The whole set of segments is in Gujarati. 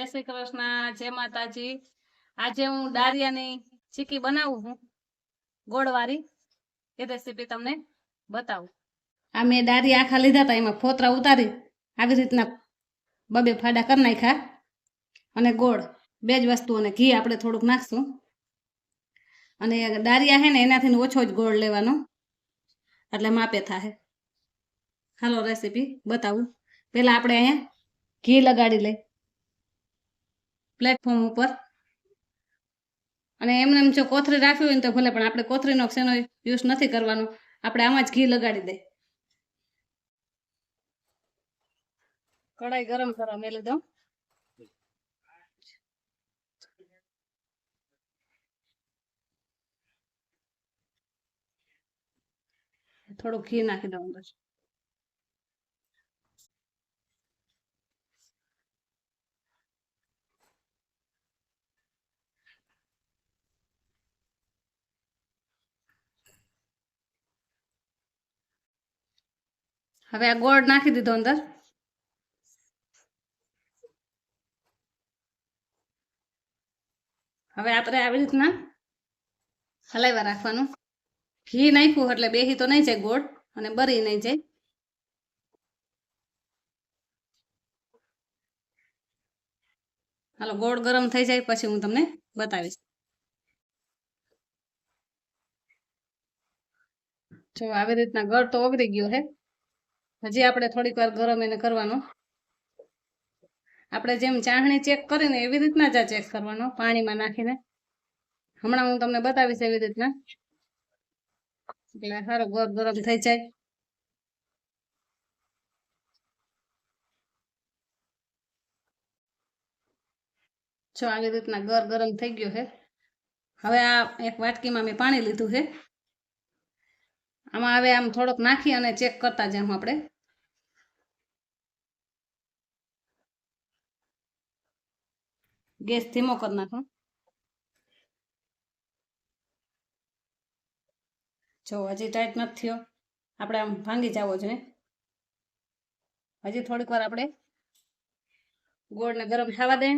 જય શ્રી કૃષ્ણ, જય માતાજી. આજે હું દારિયાની ચીકી બનાવું છું, ગોળવાળી એ રેસીપી તમને બતાવું. આ મેં દારિયા આખા લીધા હતા, એમાં ફોતરા ઉતારી, આવી રીતના બબે ફાડા કરી નાખ્યા અને ગોળ, બે જ વસ્તુ અને ઘી આપણે થોડુંક નાખશું. અને દારિયા છે ને, એનાથી ઓછો જ ગોળ લેવાનો. એટલે માપે થાય હાલો રેસીપી બતાવું. પહેલાં આપણે અહીંયા ઘી લગાડી લઈ પ્લેટફોર્મ ઉપર. અને એમને એમ જો કોથળી રાખવી હોય ને તો ભલે, પણ આપણે કોથળીનો શેનો યુઝ નથી કરવાનો. આપણે આમાં જ ઘી લગાડી દે. કડાઈ ગરમ કરવા મેલી દઉં. થોડું ઘી નાખી દઉં અંદર હવે આ ગોળ નાખી દીધો અંદર. હવે આપણે આવી રીતના હલાવ્યા રાખવાનું. ઘી નાખ્યું એટલે બેહી તો નહીં જાય ગોળ અને બરી નહીં જાય. હાલો, ગોળ ગરમ થઈ જાય પછી હું તમને બતાવીશ. જો આવી રીતના ગળ તો ઓગળી ગયો છે હજી આપણે થોડીક વાર ગરમ એને કરવાનો. આપણે જેમ ચાહણી ચેક કરીને એવી રીતના જ આ ચેક કરવાનો, પાણીમાં નાખીને. હમણાં હું તમને બતાવીશ એવી રીતના. એટલે સારો ગોર ગરમ થઈ જાય. જો આવી રીતના ગર ગરમ થઈ ગયો છે. હવે આ એક વાટકીમાં મેં પાણી લીધું છે. આમાં હવે આમ થોડોક નાખી અને ચેક કરતા જાઉં આપણે. ગેસ ધીમો કરી નાખો. જો હજી ટાઈટ નથી થયો. આપણે આમ ભાંગી જવો જોઈએ. હજી થોડીક વાર આપણે ગોળને ગરમ થવા દે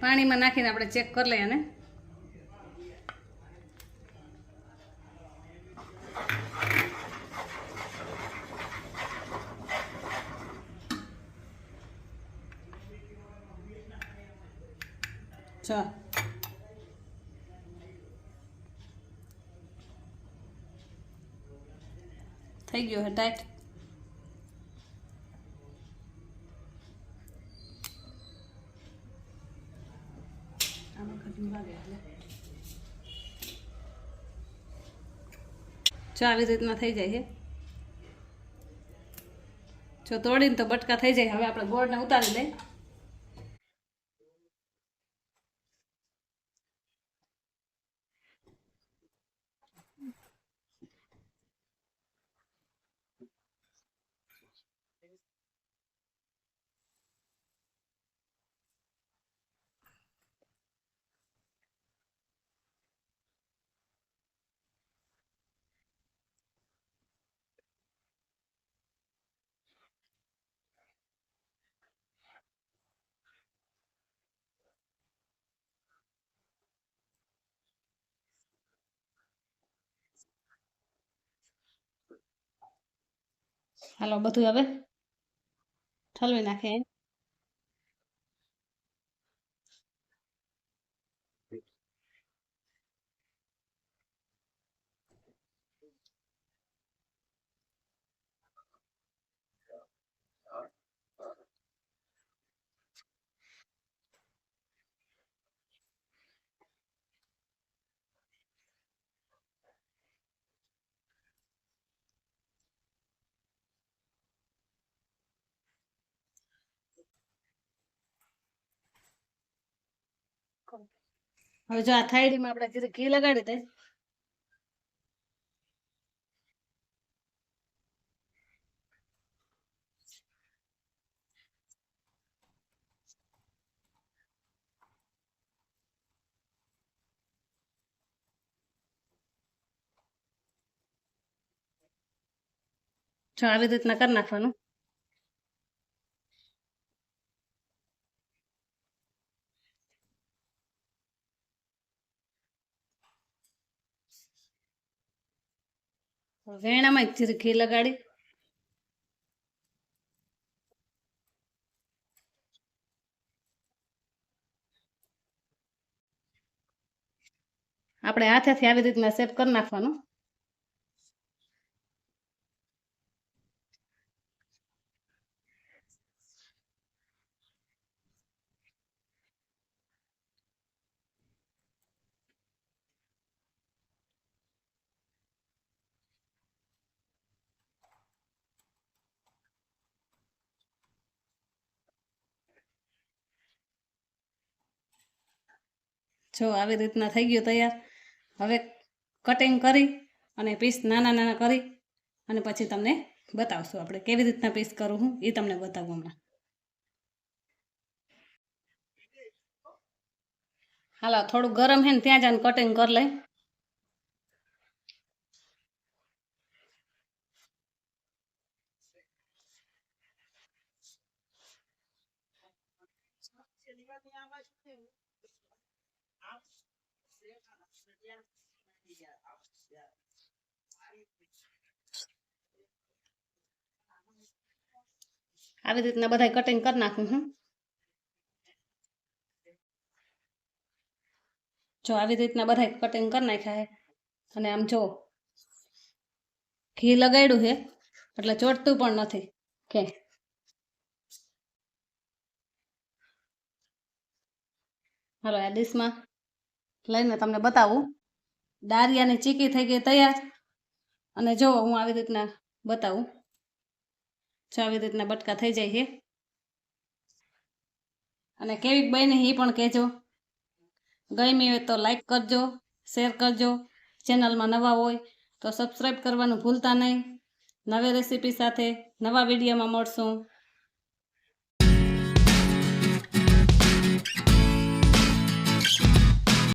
પાણીમાં નાખીને આપણે ચેક કરી લઈએ ને. ચાલ થઈ ગયો હે ટાઈટ? જો આવી રીતના થઈ જાય છે જો તોડીને તો બટકા થઈ જાય. હવે આપણે ગોળને ઉતારી લઈ હાલો બધું હવે ઠલવી નાખે હવે જો આ થાળીમાં આપણે જીરે ઘી લગાડી દઈએ આવી રીતના કરી નાખવાનું. વેણામાં ઘી લગાડી. આપણે હાથેથી આવી રીતના સેપ કરી નાખવાનું. જો આવી રીતના થઈ ગયું તૈયાર. હવે કટિંગ કરી અને પીસ નાના નાના કરી અને પછી તમને બતાવશું આપણે કેવી રીતના પીસ કરું હું એ તમને બતાવું હમણાં. હાલો, થોડું ગરમ હે ને ત્યાં જ આને કટિંગ કરી લઈ. આવી રીતના બધા કટિંગ કરી નાખું હું જો આવી રીતના બધા કટિંગ કરી નાખ્યા છે અને આમ જો, ઘી લગાડ્યું છે એટલે ચોટતું પણ નથી. કે હાલો, આ ડીશમાં લઈને તમને બતાવું. દારિયાની ચીકી થઈ ગઈ તૈયાર. અને જો હું આવી રીતના બતાવું. જો આવી રીતના બટકા થઈ જાય છે. અને કેવી બહેને એ પણ કહેજો. ગમી હોય તો લાઈક કરજો શેર કરજો. ચેનલમાં નવા હોય તો સબસ્ક્રાઈબ કરવાનું ભૂલતા નહીં. નવી રેસીપી સાથે નવા વિડીયોમાં મળશું.